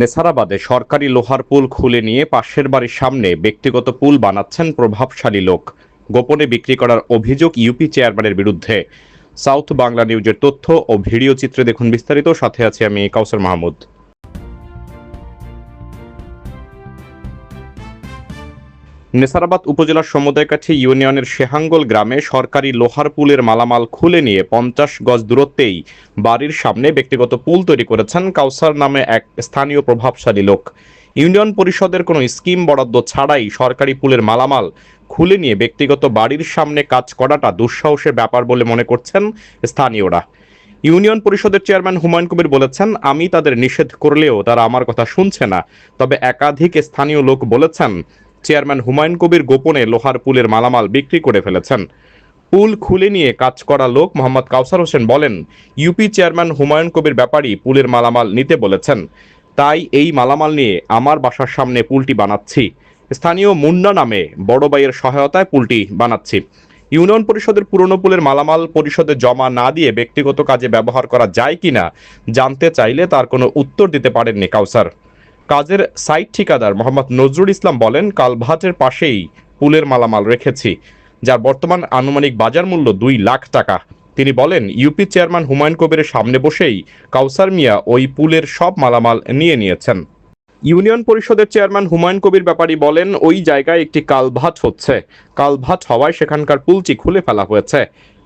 নেসারাবাদে সরকারি লোহার পুল খুলে নিয়ে পাশের বাড়ির সামনে ব্যক্তিগত পুল বানাচ্ছেন প্রভাবশালী লোক। গোপনে বিক্রি করার অভিযোগ ইউপি চেয়ারম্যানের বিরুদ্ধে। সাউথ বাংলা নিউজের তথ্য ও ভিডিও চিত্রে দেখুন বিস্তারিত। সাথে আছি আমি কাউসার মাহমুদ। নেসারাবাদ উপজেলার সমুদয়কাঠি ইউনিয়নের শেহাঙ্গল গ্রামে সরকারি লোহার পুলের মালামাল খুলে নিয়ে পঞ্চাশ গজ দূরত্বেই বাড়ির সামনে ব্যক্তিগত পুল তৈরি করেছেন কাউসার নামে এক স্থানীয় প্রভাবশালী লোক। ইউনিয়ন পরিষদের কোনো স্কিম বরাদ্দ ছাড়াই সরকারি পুলের মালামাল খুলে নিয়ে ব্যক্তিগত বাড়ির সামনে কাজ করাটা দুঃসাহসের ব্যাপার বলে মনে করছেন স্থানীয়রা। ইউনিয়ন পরিষদের চেয়ারম্যান হুমায়ুন কবির বলেছেন, আমি তাদের নিষেধ করলেও তারা আমার কথা শুনছে না। তবে একাধিক স্থানীয় লোক বলেছেন চেয়ারম্যান হুমায়ুন কবির গোপনে লোহার পুলের মালামাল বিক্রি করে ফেলেছেন। পুল খুলে নিয়ে কাজ করা লোক মোহাম্মদ কাউসার হোসেন বলেন, ইউপি চেয়ারম্যান হুমায়ুন কবির ব্যাপারই পুলের মালামাল নিতে বলেছেন। তাই এই মালামাল নিয়ে আমার বাসার সামনে পুলটি বানাচ্ছি। স্থানীয় মুন্না নামে বড় ভাইয়ের সহায়তায় পুলটি বানাচ্ছি। ইউনিয়ন পরিষদের পুরনো পুলের মালামাল পরিষদে জমা না দিয়ে ব্যক্তিগত কাজে ব্যবহার করা যায় কিনা জানতে চাইলে তার কোনো উত্তর দিতে পারেননি কাউসার। কাজের সাইট ঠিকাদার মোহাম্মদ নজরুল ইসলাম বলেন কালভাটের পাশেই পুলের মালামাল রেখেছি, যার বর্তমান আনুমানিক বাজার মূল্য দুই লাখ টাকা। তিনি বলেন, ইউপি চেয়ারম্যান হুমায়ুন কবিরের সামনে বসেই কাউসার মিয়া ওই পুলের সব মালামাল নিয়ে নিয়েছেন। ইউনিয়ন পরিষদের চেয়ারম্যান হুমায়ুন কবির ব্যাপারী বলেন, ওই জায়গায় একটি কালভাট হচ্ছে। কালভাট হওয়ায় সেখানকার পুলটি খুলে ফেলা হয়েছে।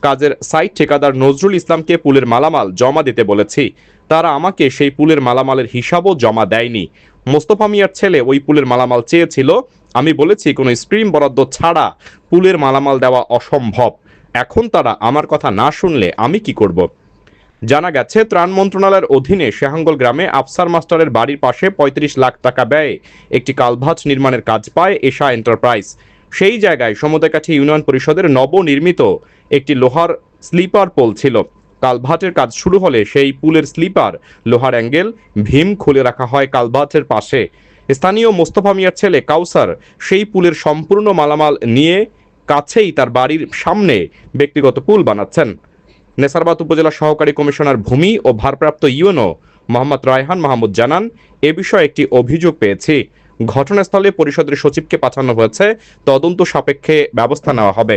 কাজের সাইট ঠিকাদার নজরুল ইসলামকে পুলের মালামাল জমা দিতে বলেছি। তারা আমাকে সেই পুলের মালামালের হিসাবও জমা দেয়নি। মোস্তফা মিয়ার ছেলে ওই পুলের মালামাল চেয়েছিল। আমি বলেছি, কোনো স্ক্রিম বরাদ্দ ছাড়া পুলের মালামাল দেওয়া অসম্ভব। এখন তারা আমার কথা না শুনলে আমি কি করব? জানা গেছে, ত্রাণ মন্ত্রণালয়ের অধীনে শেহাঙ্গল গ্রামে আফসার মাস্টারের বাড়ির পাশে পঁয়ত্রিশ লাখ টাকা ব্যয়ে একটি কালভাট নির্মাণের কাজ পায় এশা এন্টারপ্রাইজ। সেই জায়গায় সমুদ্রকাঠি ইউনিয়ন পরিষদের নবনির্মিত একটি লোহার স্লিপার পোল ছিল। কালভাটের কাজ শুরু হলে সেই পুলের স্লিপার, লোহার অ্যাঙ্গেল, ভীম খুলে রাখা হয় কালভাটের পাশে। স্থানীয় মোস্তফা মিয়ার ছেলে কাউসার সেই পুলের সম্পূর্ণ মালামাল নিয়ে কাছেই তার বাড়ির সামনে ব্যক্তিগত পুল বানাচ্ছেন। নেসারবাদ উপজেলা সহকারী কমিশনার ভূমি ও ভারপ্রাপ্ত ইউনো মোহাম্মদ রায়হান মাহমুদ জানান, এ বিষয়ে একটি অভিযোগ পেয়েছি। ঘটনাস্থলে পরিষদের সচিবকে পাঠানো হয়েছে। তদন্ত সাপেক্ষে ব্যবস্থা নেওয়া হবে।